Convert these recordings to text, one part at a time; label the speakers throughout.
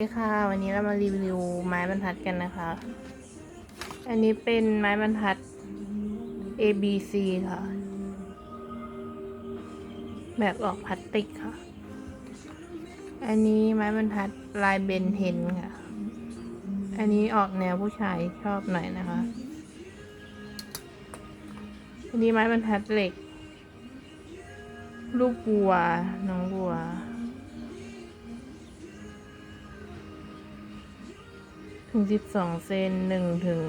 Speaker 1: สวัสดีค่ะวันนี้เรามารีวิวไม้บรรทัดกันนะคะ อันนี้เป็นไม้บรรทัด A B C ค่ะ แบบออกพลาสติกค่ะ อันนี้ไม้บรรทัดลายเบนเทนค่ะ อันนี้ออกแนวผู้ชายชอบหน่อยนะคะ อันนี้ไม้บรรทัดเหล็ก รูปวัวน้องวัว ถึงสิบสองเซนหนึ่งถึง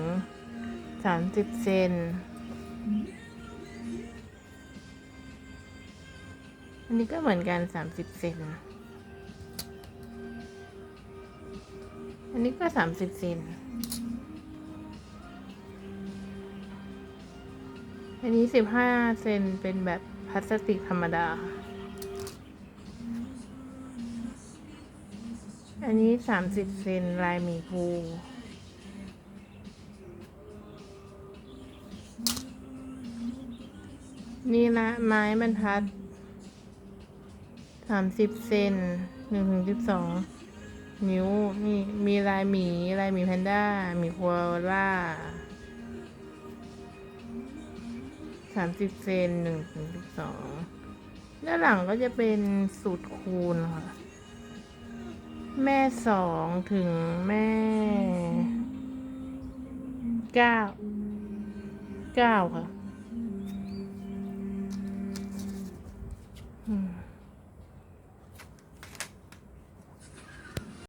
Speaker 1: สามสิบเซนอันนี้ก็เหมือนกันสามสิบเซนอันนี้ก็สามสิบเซนอันนี้สิบห้าเซนเป็นแบบพลาสติกธรรมดา อันนี้สามสิบเซนลายหมีภูนี่ละไม้บรรทัดสามสิบเซนหนึ่งถึงสิบสองนิ้วนี่มีลายหมีลายหมีแพนด้าหมีโคอาล่าสามสิบเซนหนึ่งถึงสิบสองด้านหลังก็จะเป็นสูตรคูณค่ะ แม่สองถึงแม่เก้าเก้าค่ะ